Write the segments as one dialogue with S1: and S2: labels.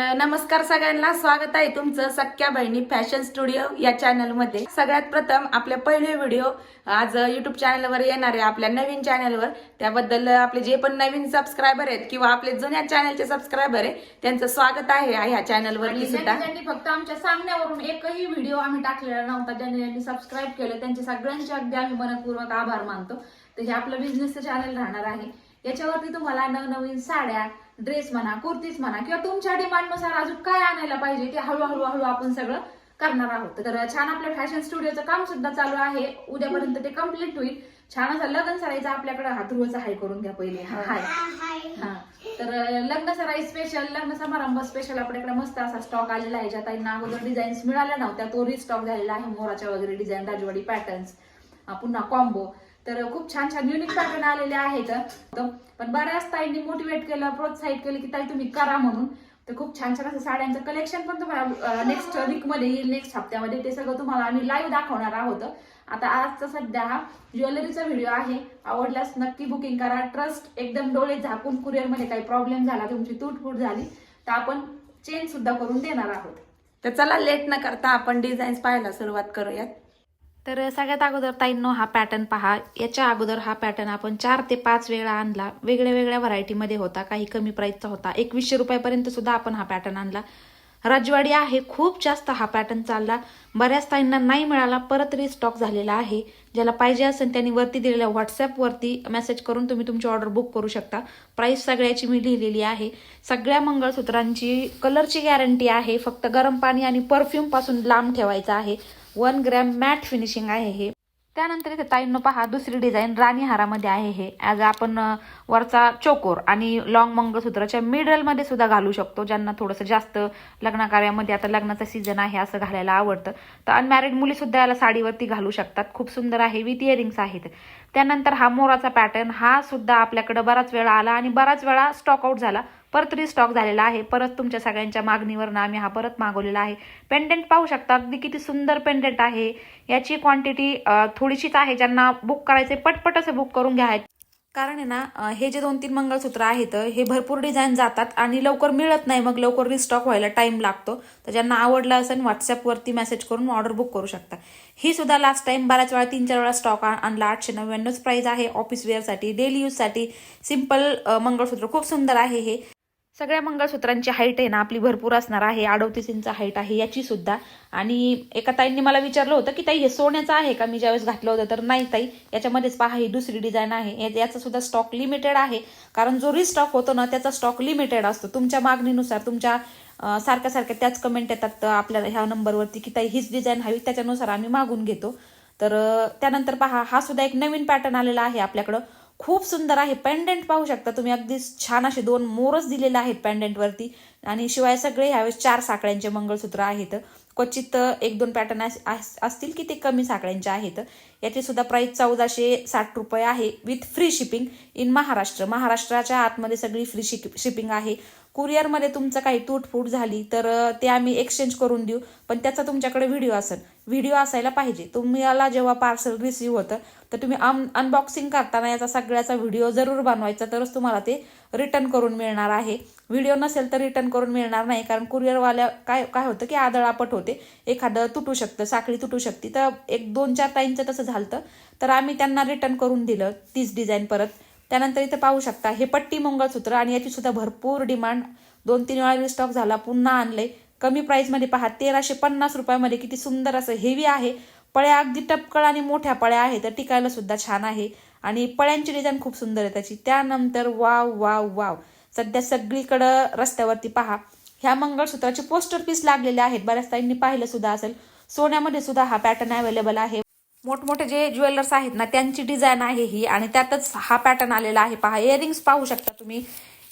S1: नमस्कार सगळ्यांना स्वागत आहे तुमचं सख्या बहिणी फॅशन स्टुडिओ या चॅनलमध्ये. सगळ्यात प्रथम आपले पहिले व्हिडिओ आज युट्यूब चॅनलवर येणार आहे आपल्या नवीन चॅनलवर. त्याबद्दल आपले जे पण नवीन सबस्क्रायबर आहेत किंवा आपले जुन्या चॅनलचे सबस्क्रायबर आहे त्यांचं स्वागत आहे ह्या चॅनलवरती
S2: आणि
S1: सुद्धा.
S2: फक्त आमच्या सांगण्यावरून एकही व्हिडिओ आम्ही टाकलेला नव्हता ज्यांनी ज्यांनी सबस्क्राईब केलं त्यांचे सगळ्यांचे अगदी आम्ही मनपूर्वक आभार मानतो. तर हे आपलं बिझनेसचं चॅनल राहणार आहे. याच्यावरती तुम्हाला नवनवीन साड्या ड्रेस म्हणा कुर्तीज म्हणा किंवा तुमच्या डिमांडनुसार अजून काय आणायला पाहिजे ते हळूहळू हळू आपण सगळं करणार आहोत. तर छान आपल्या फॅशन स्टुडिओचं काम सुद्धा चालू आहे. उद्यापर्यंत ते कंप्लीट होईल. छान असा लग्न सरायचं आपल्याकडे हातरुवचा हाय करून घ्या पहिले. हा हाय. हा. तर लग्न सराई स्पेशल लग्न समारंभ स्पेशल आपल्याकडे मस्त असा स्टॉक आलेला आहे. ज्या ताईंना अगोदर डिझाईन्स मिळाल्या नव्हत्या तो रिस्टॉक झालेला आहे. मोराच्या वगैरे डिझाईन राजवाडी पॅटर्न्स पुन्हा कॉम्बो तर खूप छान छान युनिक पॅटर्न आलेले आहेत. तर पण बऱ्याच ताईंनी मोटिवेट केलं प्रोत्साहित केलं की ताई तुम्ही करा म्हणून. तर खूप छान छान असं साड्यांचं कलेक्शन पण तुम्हाला नेक्स्ट वीकमध्ये येईल नेक्स्ट हप्त्यामध्ये. ते सगळं तुम्हाला आम्ही लाईव्ह दाखवणार आहोत. आता आजचा सध्या हा ज्वेलरीचा व्हिडिओ आहे. आवडल्यास नक्की बुकिंग करा. ट्रस्ट एकदम डोळे झाकून कुरिअरमध्ये काही प्रॉब्लेम झाला तुमची तुटफूट झाली तर आपण चेंज सुद्धा करून देणार आहोत.
S1: तर चला लेट न करता आपण डिझाईन्स पाहायला सुरुवात करूयात.
S3: तर सगळ्यात अगोदर ताईंनो हा पॅटर्न पहा. याच्या अगोदर हा पॅटर्न आपण चार ते पाच वेळा आणला. वेगळ्या वेगळ्या व्हरायटीमध्ये होता. काही कमी प्राईसचा होता. एकवीसशे रुपयापर्यंत सुद्धा आपण हा पॅटर्न आणला. राजवाडी आहे. खूप जास्त हा पॅटर्न चालला. बऱ्याच ताईंना नाही मिळाला. परत रिस्टॉक झालेला आहे. ज्याला पाहिजे असेल त्यांनी वरती दिलेल्या व्हॉट्सॲपवरती मेसेज करून तुम्ही तुमची ऑर्डर बुक करू शकता. प्राईस सगळ्याची मी लिहिलेली आहे. सगळ्या मंगळसूत्रांची कलरची गॅरंटी आहे. फक्त गरम पाणी आणि परफ्यूमपासून लांब ठेवायचं आहे. वन ग्रॅम मॅट फिनिशिंग आहे हे. त्यानंतर इथे ताईंनो पहा दुसरी डिझाईन राणी हारामध्ये आहे हे. ॲज अ वरचा चोकोर आणि लॉंग मंगळसूत्राच्या मिडलमध्ये सुद्धा घालू शकतो ज्यांना थोडंसं जास्त लग्न कार्यामध्ये आता लग्नाचा सीझन आहे असं घालायला आवडतं. तर अनमॅरिड मुलीसुद्धा याला साडीवरती घालू शकतात. खूप सुंदर आहे विथ इयरिंग्स आहेत. त्यानंतर हा मोराचा पॅटर्न हा सुद्धा आपल्याकडं बराच वेळा आला आणि बराच वेळा स्टॉकआउट झाला. परत रिस्टॉक झालेला आहे. परत तुमच्या सगळ्यांच्या मागणीवरनं आम्ही हा परत मागवलेला आहे. पेंडेंट पाहू शकता. अगदी किती सुंदर पेंडेंट आहे. याची क्वांटिटी थोडीशीच आहे. ज्यांना बुक करायचे पटपट असे बुक करून घ्या कारण आहे ना हे जे दोन तीन मंगळसूत्र आहेत हे भरपूर डिझाईन जातात आणि लवकर मिळत नाही. मग लवकर रिस्टॉक व्हायला टाइम लागतो. तर ज्यांना आवडलं असेल व्हॉट्सअपवरती मेसेज करून ऑर्डर बुक करू शकता. ही सुद्धा लास्ट टाइम बऱ्याच वेळा तीन चार वेळा स्टॉक आणला. आठशे नव्याण्णवच प्राईज आहे. ऑफिस वेअरसाठी डेली यूजसाठी सिंपल मंगळसूत्र. खूप सुंदर आहे हे. सगळ्या मंगळसूत्रांची हाईट आहे ना आपली भरपूर असणार आहे अडोतीस इंच हाईट आहे याची सुद्धा. आणि एका ताईंनी मला विचारलं होतं की ताई हे सोन्याचं आहे का? मी ज्यावेळेस घातलं होतं तर नाही ताई याच्यामध्येच पहा ही दुसरी डिझाईन आहे. या- याचा सुद्धा स्टॉक लिमिटेड आहे. कारण जो रिस्टॉक होतो ना त्याचा स्टॉक लिमिटेड असतो. तुमच्या मागणीनुसार तुमच्या सारख्या सारख्या त्याच कमेंट येतात अं, आपल्या ह्या नंबरवरती की ताई हीच डिझाईन हवी त्याच्यानुसार आम्ही मागून घेतो. तर त्यानंतर पहा हा सुद्धा एक नवीन पॅटर्न आलेला आहे आपल्याकडं. खूप सुंदर आहे. पेंडेंट पाहू शकता तुम्ही. अगदी छान असे दोन मोरच दिलेले आहेत पेंडेंटवरती आणि शिवाय सगळे ह्यावेळेस चार साकळ्यांचे मंगळसूत्र आहेत. क्वचित एक दोन पॅटर्न असतील की ते कमी साकळ्यांचे आहेत. याची सुद्धा प्राईस चौदाशे साठ रुपये आहे. With free shipping in Maharashtra महाराष्ट्राच्या आतमध्ये सगळी फ्री शिपिंग आहे. कुरिअरमध्ये तुमचं काही तूटफूट झाली तर ते आम्ही एक्सचेंज करून देऊ. पण त्याचा तुमच्याकडे व्हिडिओ असेल. व्हिडिओ असायला पाहिजे. तुम्हाला जेव्हा पार्सल रिसिव्ह होतं तर तुम्ही अनबॉक्सिंग करताना याचा सगळ्याचा व्हिडिओ जरूर बनवायचा. तरच तुम्हाला ते रिटर्न करून मिळणार आहे. व्हिडिओ नसेल तर रिटर्न करून मिळणार नाही. कारण कुरिअरवाल्या काय काय होतं की आदळापट होते. एखादं तुटू शकतं साखळी तुटू शकते. तर एक दोन चार टाईमचं तसं झालं तर आम्ही त्यांना रिटर्न करून दिलं तीच डिझाईन परत. त्यानंतर इथे पाहू शकता हे पट्टी मंगळसूत्र आणि याची सुद्धा भरपूर डिमांड. दोन तीन वेळा रिस्टॉक झाला पुन्हा आणले. कमी प्राईसमध्ये पहा तेराशे पन्नास रुपयामध्ये किती सुंदर असं हेवी आहे. पळ्या अगदी टपकळ आणि मोठ्या पळ्या आहेत तर टिकायला सुद्धा छान आहे. आणि पळ्यांची डिझाईन खूप सुंदर आहे त्याची. त्यानंतर वाव वाव वाव. सध्या सगळीकडं रस्त्यावरती पहा. ह्या मंगळसूत्राचे पोस्टर पीस लागलेले आहेत. बऱ्याच ताईंनी पाहिलं सुद्धा असेल. सोन्यामध्ये सुद्धा हा पॅटर्न अवेलेबल आहे. मोठमोठे जे ज्वेलर्स आहेत ना त्यांची डिझाईन आहे ही आणि त्यातच हा पॅटर्न आलेला आहे. पहा इयरिंग्स पाहू शकता तुम्ही.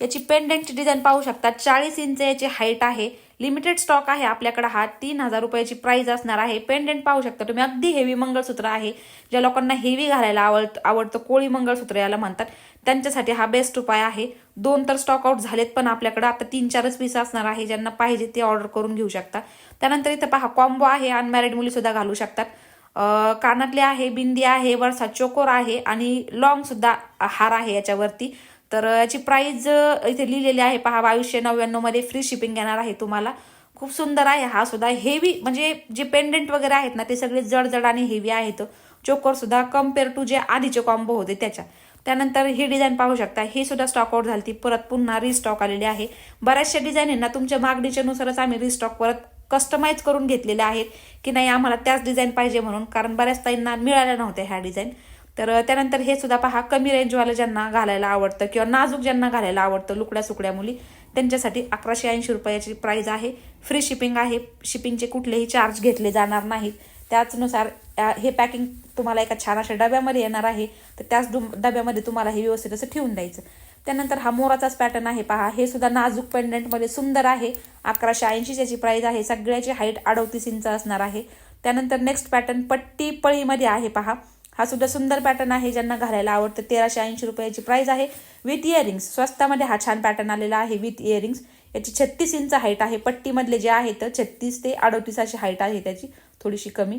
S3: याची पेंडेंटची डिझाईन पाहू शकता. चाळीस इंच याची हाईट आहे. लिमिटेड स्टॉक आहे आपल्याकडे हा. तीन हजार रुपयाची प्राइस असणार आहे. पेंडेंट पाहू शकता तुम्ही. अगदी हेवी मंगळसूत्र आहे. ज्या लोकांना हेवी घालायला आवड आवडतं कोळी मंगळसूत्र याला म्हणतात. त्यांच्यासाठी हा बेस्ट उपाय आहे. दोन तर स्टॉक आउट झालेत पण आपल्याकडे आता तीन चारच पीस असणार आहे. ज्यांना पाहिजे ते ऑर्डर करून घेऊ शकता. त्यानंतर इथं पहा कॉम्बो आहे. अनमॅरिड मुली सुद्धा घालू शकतात. कानातले आहे बिंदी आहे वरसा चोकोर आहे आणि लॉंग सुद्धा हार आहे याच्यावरती. तर याची प्राईज इथे लिहिलेली आहे पहा बावीसशे नव्याण्णवमध्ये फ्री शिपिंग येणार आहे तुम्हाला. खूप सुंदर आहे हा सुद्धा. हेवी म्हणजे जे पेंडंट वगैरे आहेत ना ते सगळे जडजड आणि हेवी आहेत. चोकोर सुद्धा कंपेअर टू जे आधीचे कॉम्बो होते त्याच्या. त्यानंतर ही डिझाईन पाहू शकता. ही सुद्धा स्टॉक आउट झाली परत पुन्हा रिस्टॉक आलेली आहे. बऱ्याचशा डिझाईन आहे ना तुमच्या मागणीच्या नुसारच आम्ही रिस्टॉक परत कस्टमाइज करून घेतलेल्या आहेत की नाही आम्हाला त्याच डिझाईन पाहिजे म्हणून. कारण बऱ्याच ताईंना मिळाल्या नव्हत्या ह्या डिझाईन तर त्यानंतर हे सुद्धा पहा कमी रेंजवालं ज्यांना घालायला आवडतं किंवा नाजूक ज्यांना घालायला आवडतं लुकड्या सुकड्या मुली त्यांच्यासाठी अकराशे ऐंशी रुपयाची प्राईज आहे. फ्री शिपिंग आहे. शिपिंगचे कुठलेही चार्ज घेतले जाणार नाहीत. त्याचनुसार हे पॅकिंग तुम्हाला एका छान अशा डब्यामध्ये येणार आहे. तर त्याच डु- डब्यामध्ये तुम्हाला हे व्यवस्थित असं ठेवून द्यायचं. त्यानंतर हा मोराचाच पॅटर्न आहे पहा. हे सुद्धा नाजूक पेंडंटमध्ये सुंदर आहे. अकराशे ऐंशी त्याची प्राईज आहे सगळ्याची हाईट अडवतीस इंच असणार आहे. त्यानंतर नेक्स्ट पॅटर्न पट्टी पळीमध्ये आहे पहा. हा सुद्धा सुंदर पॅटर्न आहे. ज्यांना घालायला आवडतं तेराशे ऐंशी रुपयाची प्राईज आहे. विथ इयरिंग्स स्वस्तामध्ये हा छान पॅटर्न आलेला आहे. विथ इयरिंग्स याची छत्तीस इंच हाईट आहे. पट्टीमधले जे आहे तर छत्तीस ते अडतीस अशी हाईट आहे त्याची. थोडीशी कमी.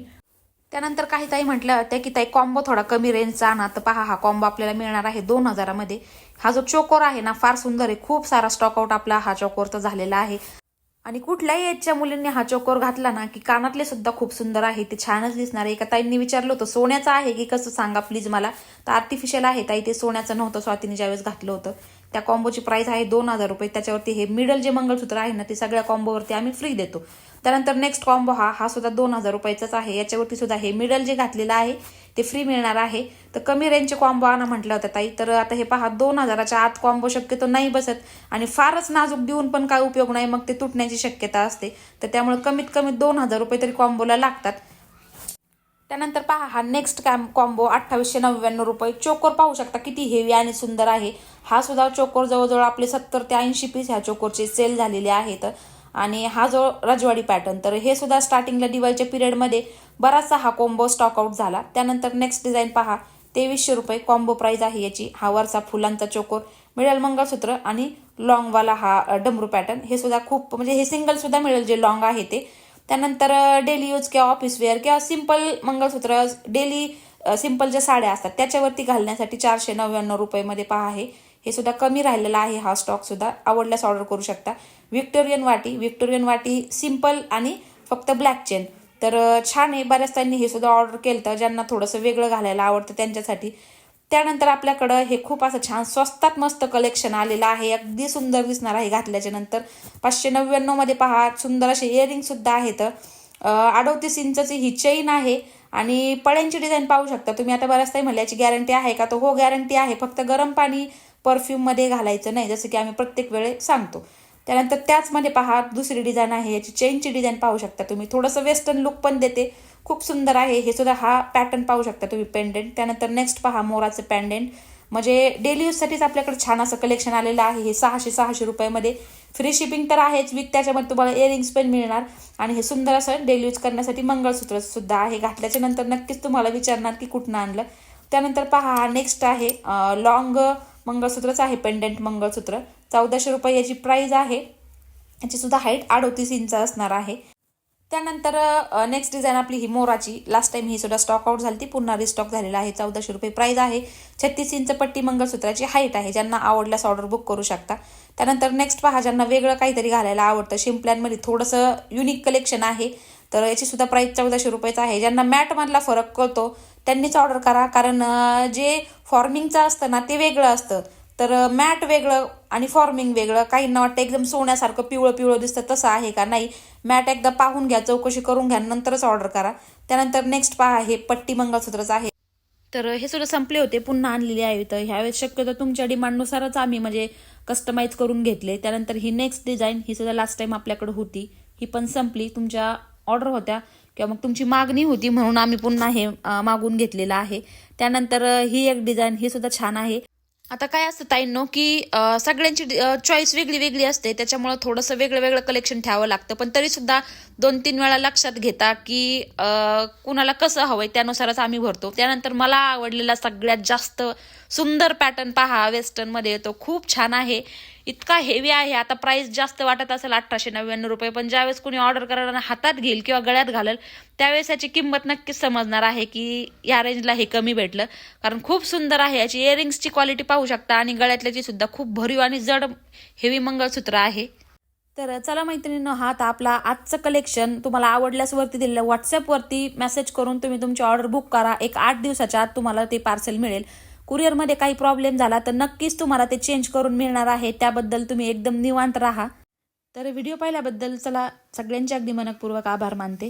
S3: त्यानंतर काही ताई म्हटलं होत्या की ताई कॉम्बो थोडा कमी रेंजचा आणा. तर पहा हा कॉम्बो आपल्याला मिळणार आहे दोन हजारामध्ये. हा जो चोकोर आहे ना फार सुंदर आहे. खूप सारा स्टॉकआउट आपला हा चोकोरचा झालेला आहे. आणि कुठल्याही एजच्या मुलींनी हा चोकोर घातला ना की कानातले सुद्धा खूप सुंदर आहे. ते छानच दिसणार आहे. एका ताईंनी विचारलं होतं सोन्याचं आहे की कसं? सांगा प्लीज मला. तर आर्टिफिशियल आहे ताई ते सोन्याचं नव्हतं. स्वातीने ज्यावेळेस घातलं होतं. त्या कॉम्बोची प्राईस आहे दोन हजार रुपये. त्याच्यावरती हे मिडल जे मंगळसूत्र आहे ना ते सगळ्या कॉम्बोवरती आम्ही फ्री देतो. त्यानंतर नेक्स्ट कॉम्बो हा हा सुद्धा दोन हजार रुपयाचाच आहे. याच्यावरती सुद्धा हे मिडल जे घातलेलं आहे ते फ्री मिळणार आहे. तर कमी रेंजचे कॉम्बो आणा म्हटलं होतं ताई. तर आता हे पहा दोन हजाराच्या आत कॉम्बो शक्यतो नाही बसत. आणि फारच नाजूक देऊन पण काय उपयोग नाही. मग ते तुटण्याची शक्यता असते. तर त्यामुळे कमीत कमी दोन हजार रुपये तरी कॉम्बोला लागतात. त्यानंतर पहा हा नेक्स्ट कॅम कॉम्बो अठ्ठावीसशे नव्याण्णव रुपये. चोकोर पाहू शकता किती हेवी आणि सुंदर आहे. हा सुद्धा चोकोर जवळजवळ आपले सत्तर ते ऐंशी पीस ह्या चोकोरचे सेल झालेले आहेत. आणि हा जो रजवाडी पॅटर्न तर हे सुद्धा स्टार्टिंगला दिवाळीच्या पिरियडमध्ये बराचसा हा कॉम्बो स्टॉकआउट झाला. त्यानंतर नेक्स्ट डिझाईन पहा तेवीसशे रुपये कॉम्बो प्राईज आहे याची. हा वरचा फुलांचा चोकोर मिळेल मंगळसूत्र आणि लॉंगवाला हा डमरू पॅटर्न हे सुद्धा खूप म्हणजे हे सिंगल सुद्धा मिळेल जे लॉंग आहे ते. त्यानंतर डेली यूज किंवा ऑफिस वेअर किंवा सिंपल मंगळसूत्र डेली सिंपल ज्या साड्या असतात त्याच्यावरती घालण्यासाठी चारशे नव्याण्णव रुपयेमध्ये पहा आहे हे सुद्धा कमी राहिलेला आहे हा स्टॉक सुद्धा. आवडल्यास ऑर्डर करू शकता. व्हिक्टोरियन वाटी व्हिक्टोरियन वाटी सिंपल आणि फक्त ब्लॅक चेन तर छान आहे. बऱ्याच त्यांनी हे सुद्धा ऑर्डर केलं तर ज्यांना थोडंसं वेगळं घालायला आवडतं त्यांच्यासाठी. त्यानंतर आपल्याकडं हे खूप असं छान स्वस्तात मस्त कलेक्शन आलेलं आहे. अगदी सुंदर दिसणार आहे घातल्याच्या नंतर. पाचशे नव्याण्णवमध्ये पहा सुंदर असे इयरिंगसुद्धा आहेत. अडोतीस इंचची ही चेन आहे आणि पळ्यांची डिझाईन पाहू शकता तुम्ही. आता बऱ्याच काही म्हणले याची गॅरंटी आहे का? तर हो गॅरंटी आहे. फक्त गरम पाणी परफ्यूममध्ये घालायचं नाही जसं की आम्ही प्रत्येक वेळे सांगतो. त्यानंतर त्याचमध्ये पहा दुसरी डिझाईन आहे. याची चेनची डिझाईन पाहू शकता तुम्ही. थोडंसं वेस्टर्न लुक पण देते. खूप सुंदर आहे. हे सुद्धा हा पॅटर्न पाहू शकता तुम्ही पेंडेंट त्यानंतर नेक्स्ट पहा मोराचं पॅन्डेंट म्हणजे डेली यूजसाठीच आपल्याकडे छान असं कलेक्शन आलेलं आहे. हे सहाशे सहाशे रुपयामध्ये. फ्री शिपिंग तर आहेच. विथ त्याच्यामध्ये तुम्हाला इयरिंग्स पण मिळणार. आणि हे सुंदर असं डेली यूज करण्यासाठी मंगळसूत्र सुद्धा आहे. घातल्याच्या नंतर नक्कीच तुम्हाला विचारणार की कुठनं आणलं. त्यानंतर पहा हा नेक्स्ट आहे. लॉंग मंगळसूत्रच आहे. पेंडेंट मंगळसूत्र. चौदाशे रुपये याची प्राईज आहे. याची सुद्धा हाईट अडोतीस इंच असणार आहे. त्यानंतर नेक्स्ट डिझाईन आपली ही मोराची. लास्ट टाइम ही सुद्धा स्टॉक आउट झाली ती. पुन्हा रिस्टॉक झालेला आहे. चौदाशे रुपये प्राईज आहे. छत्तीस इंच पट्टी मंगळसूत्राची हाईट आहे. ज्यांना आवडल्यास ऑर्डर बुक करू शकता. त्यानंतर नेक्स्ट पहा ज्यांना वेगळं काहीतरी घालायला आवडतं शिंपल्यांमध्ये थोडंसं युनिक कलेक्शन आहे. तर याची सुद्धा प्राईस चौदाशे रुपयाचा आहे. ज्यांना मॅटमधला फरक कळतो त्यांनीच ऑर्डर करा. कारण जे फॉर्मिंगचं असतं ना ते वेगळं असतं. तर मॅट वेगळं आणि फॉर्मिंग वेगळं. काहींना वाटतं एकदम सोन्यासारखं पिवळं पिवळं दिसतं तसं आहे का? नाही. मॅट एकदा पाहून घ्या चौकशी करून घ्या नंतरच ऑर्डर करा. त्यानंतर नेक्स्ट पहा हे पट्टी मंगळसूत्रच आहे. तर हे सुद्धा संपले होते पुन्हा आणलेले आहे तर ह्यावेळेस शक्यतो तुमच्या डिमांडनुसारच आम्ही म्हणजे कस्टमाइज करून घेतले. त्यानंतर ही नेक्स्ट डिझाईन ही सुद्धा लास्ट टाइम आपल्याकडे होती. ही पण संपली. तुमच्या ऑर्डर होत्या किंवा मग तुमची मागणी होती म्हणून आम्ही पुन्हा हे मागून घेतलेलं आहे. त्यानंतर ही एक डिझाईन ही सुद्धा छान आहे. आता काय असतं ताईंनो की सगळ्यांची चॉईस वेगळी वेगळी असते त्याच्यामुळं थोडंसं वेगळं वेगळं कलेक्शन ठेवावं लागतं. पण तरी सुद्धा दोन तीन वेळा लक्षात घेता की कुणाला कसं हवंय त्यानुसारच आम्ही भरतो. त्यानंतर मला आवडलेला सगळ्यात जास्त सुंदर पॅटर्न पहा वेस्टर्नमध्ये तो खूप छान आहे. इतका हेवी आहे. आता प्राईस जास्त वाटत असेल अठराशे नव्याण्णव रुपये पण ज्यावेळेस कोणी ऑर्डर करायला हातात घेईल किंवा गळ्यात घालेल त्यावेळेस याची किंमत नक्कीच समजणार आहे की या रेंजला हे कमी भेटलं. कारण खूप सुंदर आहे. याची इयरिंग्सची क्वालिटी पाहू शकता आणि गळ्यातल्याची सुद्धा खूप भरीव आणि जड हेवी मंगळसूत्र आहे. तर चला मैत्रिणीनं हा आता आपला आजचं कलेक्शन तुम्हाला आवडल्यास वरती दिलेलं व्हॉट्सअपवरती मेसेज करून तुम्ही तुमची ऑर्डर बुक करा. एक आठ दिवसाच्या आत तुम्हाला ते पार्सल मिळेल. कुरिअरमध्ये काही प्रॉब्लेम झाला तर नक्कीच तुम्हाला ते चेंज करून मिळणार आहे. त्याबद्दल तुम्ही एकदम निवांत राहा. तर व्हिडिओ पाहिल्याबद्दल चला सगळ्यांचे अगदी मनपूर्वक आभार मानते.